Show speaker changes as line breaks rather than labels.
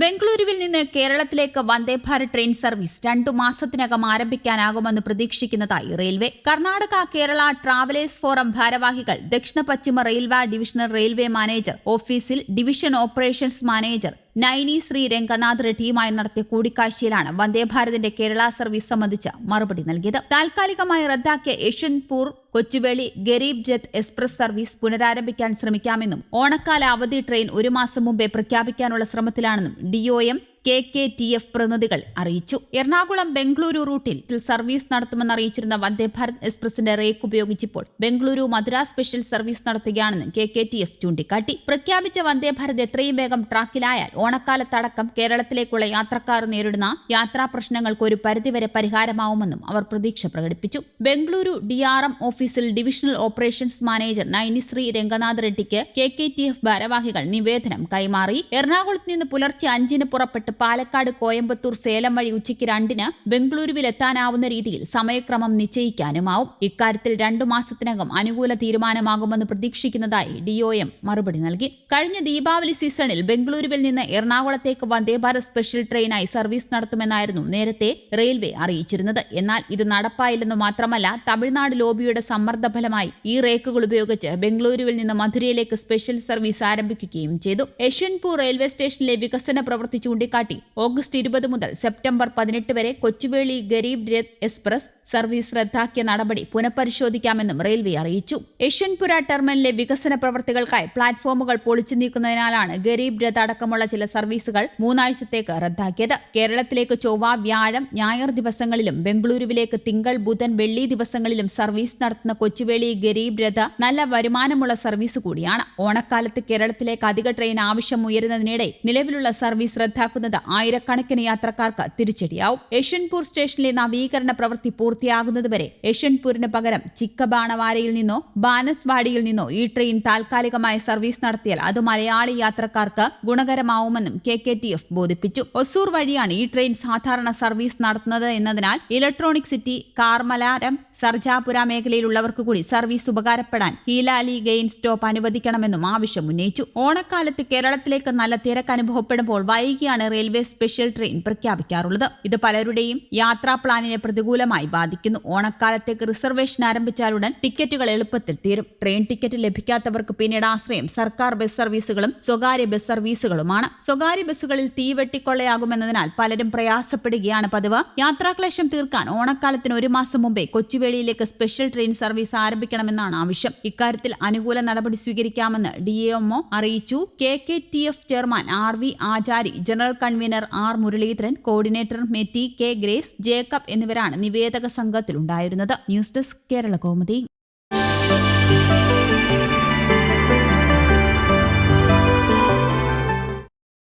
ബംഗളൂരുവിൽ നിന്ന് കേരളത്തിലേക്ക് വന്ദേ ഭാരത് ട്രെയിൻ സർവീസ് രണ്ടു മാസത്തിനകം ആരംഭിക്കാനാകുമെന്ന് പ്രതീക്ഷിക്കുന്നതായി railway. Karnataka Kerala travellers forum ഭാരവാഹികൾ ദക്ഷിണ പശ്ചിമ റെയിൽവേ ഡിവിഷണൽ റെയിൽവേ മാനേജർ ഓഫീസിൽ division operations manager Naini Sree Ranganath റെഡ്ഡിയുമായി നടത്തിയ കൂടിക്കാഴ്ചയിലാണ് വന്ദേഭാരതിന്റെ കേരള സർവീസ് സംബന്ധിച്ച് മറുപടി നൽകിയത്. താൽക്കാലികമായി റദ്ദാക്കിയ ഏഷ്യൻപൂർ കൊച്ചുവേളി ഗരീബ് രഥ് എക്സ്പ്രസ് സർവീസ് പുനരാരംഭിക്കാൻ ശ്രമിക്കാമെന്നും ഓണക്കാല അവധി ട്രെയിൻ ഒരു മാസം മുമ്പേ പ്രഖ്യാപിക്കാനുള്ള ശ്രമത്തിലാണെന്നും ഡിഒഎം കെ കെ ടി എഫ് പ്രതിനിധികൾ അറിയിച്ചു. എറണാകുളം ബംഗളൂരു റൂട്ടിൽ സർവീസ് നടത്തുമെന്ന് അറിയിച്ചിരുന്ന വന്ദേഭാരത് എക്സ്പ്രസിന്റെ റേക്ക് ഉപയോഗിച്ചിപ്പോൾ ബംഗളൂരു മധുര സ്പെഷ്യൽ സർവീസ് നടത്തുകയാണെന്ന് കെ കെ ടി എഫ് ചൂണ്ടിക്കാട്ടി. പ്രഖ്യാപിച്ച വന്ദേഭാരത് എത്രയും വേഗം ട്രാക്കിലായാൽ ഓണക്കാലത്തടക്കം കേരളത്തിലേക്കുള്ള യാത്രക്കാർ നേരിടുന്ന യാത്രാ പ്രശ്നങ്ങൾക്ക് ഒരു പരിധിവരെ പരിഹാരമാവുമെന്നും അവർ പ്രതീക്ഷ പ്രകടിപ്പിച്ചു. ബംഗളൂരു ഡി ആർ എം ഓഫീസിൽ divisional operations manager Nainisree Ranganath റെഡ്ഡിക്ക് K K T F ഭാരവാഹികൾ നിവേദനം കൈമാറി. എറണാകുളത്ത് നിന്ന് പുലർച്ചെ അഞ്ചിന് പുറപ്പെട്ട് പാലക്കാട് കോയമ്പത്തൂർ സേലം വഴി ഉച്ചയ്ക്ക് രണ്ടിന് ബംഗളൂരുവിൽ എത്താനാവുന്ന രീതിയിൽ സമയക്രമം നിശ്ചയിക്കാനുമാവും. ഇക്കാര്യത്തിൽ രണ്ടു മാസത്തിനകം അനുകൂല തീരുമാനമാകുമെന്ന് പ്രതീക്ഷിക്കുന്നതായി ഡിഒഎം മറുപടി നൽകി. കഴിഞ്ഞ ദീപാവലി സീസണിൽ ബംഗളൂരുവിൽ നിന്ന് എറണാകുളത്തേക്ക് വന്ദേഭാരത് സ്പെഷ്യൽ ട്രെയിനായി സർവീസ് നടത്തുമെന്നായിരുന്നു നേരത്തെ റെയിൽവേ അറിയിച്ചിരുന്നത്. എന്നാൽ ഇത് നടപ്പായില്ലെന്ന് മാത്രമല്ല തമിഴ്നാട് ലോബിയുടെ സമ്മർദ്ദഫലമായി ഈ റേക്കുകൾ ഉപയോഗിച്ച് ബംഗളൂരുവിൽ നിന്ന് മധുരയിലേക്ക് സ്പെഷ്യൽ സർവീസ് ആരംഭിക്കുകയും ചെയ്തു. യശ്വന്ത്പൂർ റെയിൽവേ സ്റ്റേഷനിലെ വികസന പ്രവൃത്തി ചൂണ്ടിക്കാട്ടി ഓഗസ്റ്റ് ഇരുപത് മുതൽ സെപ്റ്റംബർ പതിനെട്ട് വരെ കൊച്ചുവേളി ഗരീബ് രഥ് എക്സ്പ്രസ് സർവീസ് റദ്ദാക്കിയ നടപടി പുനഃപരിശോധിക്കാമെന്നും റെയിൽവേ അറിയിച്ചു. യശ്വൻപുര ടെർമിനലിലെ വികസന പ്രവർത്തികൾക്കായി പ്ലാറ്റ്ഫോമുകൾ പൊളിച്ചു നീക്കുന്നതിനാലാണ് ഗരീബ് രഥ അടക്കമുള്ള ചില സർവീസുകൾ മൂന്നാഴ്ചത്തേക്ക് റദ്ദാക്കിയത്. കേരളത്തിലേക്ക് ചൊവ്വ വ്യാഴം ഞായർ ദിവസങ്ങളിലും ബംഗളൂരുവിലേക്ക് തിങ്കൾ ബുധൻ വെള്ളി ദിവസങ്ങളിലും സർവീസ് നടത്തുന്ന കൊച്ചുവേളി ഗരീബ് രഥ നല്ല വരുമാനമുള്ള സർവീസ് കൂടിയാണ്. ഓണക്കാലത്ത് കേരളത്തിലേക്ക് അധിക ട്രെയിൻ ആവശ്യം ഉയരുന്നതിനിടെ നിലവിലുള്ള സർവീസ് റദ്ദാക്കുന്നത് ആയിരക്കണക്കിന് യാത്രക്കാർക്ക് തിരിച്ചടിയാവും. യശ്വൻപൂർ സ്റ്റേഷനിലെ നവീകരണ പ്രവൃത്തി പൂർത്തിയാകുന്നതുവരെ യശ്വന്ത്പൂരിന് പകരം ചിക്കബാണവാരയിൽ നിന്നോ ബാനസ്വാടിയിൽ നിന്നോ ഈ ട്രെയിൻ താൽക്കാലികമായി സർവീസ് നടത്തിയാൽ അത് മലയാളി യാത്രക്കാർക്ക് ഗുണകരമാവുമെന്നും കെ കെ ടി എഫ് ബോധിപ്പിച്ചു. ഒസൂർ വഴിയാണ് ഈ ട്രെയിൻ സാധാരണ സർവീസ് നടത്തുന്നത് എന്നതിനാൽ ഇലക്ട്രോണിക് സിറ്റി കാർമലാരം സർജാപുര മേഖലയിലുള്ളവർക്ക് കൂടി സർവീസ് ഉപകാരപ്പെടാൻ ഹീലാലി ഗെയിൻ സ്റ്റോപ്പ് അനുവദിക്കണമെന്നും ആവശ്യം ഉന്നയിച്ചു. ഓണക്കാലത്ത് കേരളത്തിലേക്ക് നല്ല തിരക്ക് അനുഭവപ്പെടുമ്പോൾ വൈകിയാണ് റെയിൽവേ സ്പെഷ്യൽ ട്രെയിൻ പ്രഖ്യാപിക്കാറുള്ളത്. ഇത് പലരുടെയും യാത്രാ പ്ലാനിനെ പ്രതികൂലമായി ബാധിക്കുന്നു. ഓണക്കാലത്തേക്ക് റിസർവേഷൻ ആരംഭിച്ചാലുടൻ ടിക്കറ്റുകൾ എളുപ്പത്തിൽ തീരും. ട്രെയിൻ ടിക്കറ്റ് ലഭിക്കാത്തവർക്ക് പിന്നീട് ആശ്രയം. സർക്കാർ ബസ് സർവീസുകളും സ്വകാര്യ ബസ് സർവീസുകളുമാണ്. സ്വകാര്യ ബസ്സുകളിൽ തീവെട്ടിക്കൊള്ളയാകുമെന്നതിനാൽ പലരും പ്രയാസപ്പെടുകയാണ് പതിവ്. യാത്രാക്ലേശം തീർക്കാൻ ഓണക്കാലത്തിന് ഒരു മാസം മുമ്പേ കൊച്ചുവേളിയിലേക്ക് സ്പെഷ്യൽ ട്രെയിൻ സർവീസ് ആരംഭിക്കണമെന്നാണ് ആവശ്യം. ഇക്കാര്യത്തിൽ അനുകൂല നടപടി സ്വീകരിക്കാമെന്ന് ഡിഎംഒ അറിയിച്ചു. K K T F chairman R V Achari general convener R Muraleedharan coordinator Metty K Grace Jacob എന്നിവരാണ് നിവേദക സംഘത്തിലുണ്ടായിരുന്നത്. News desk Kerala Kaumudi.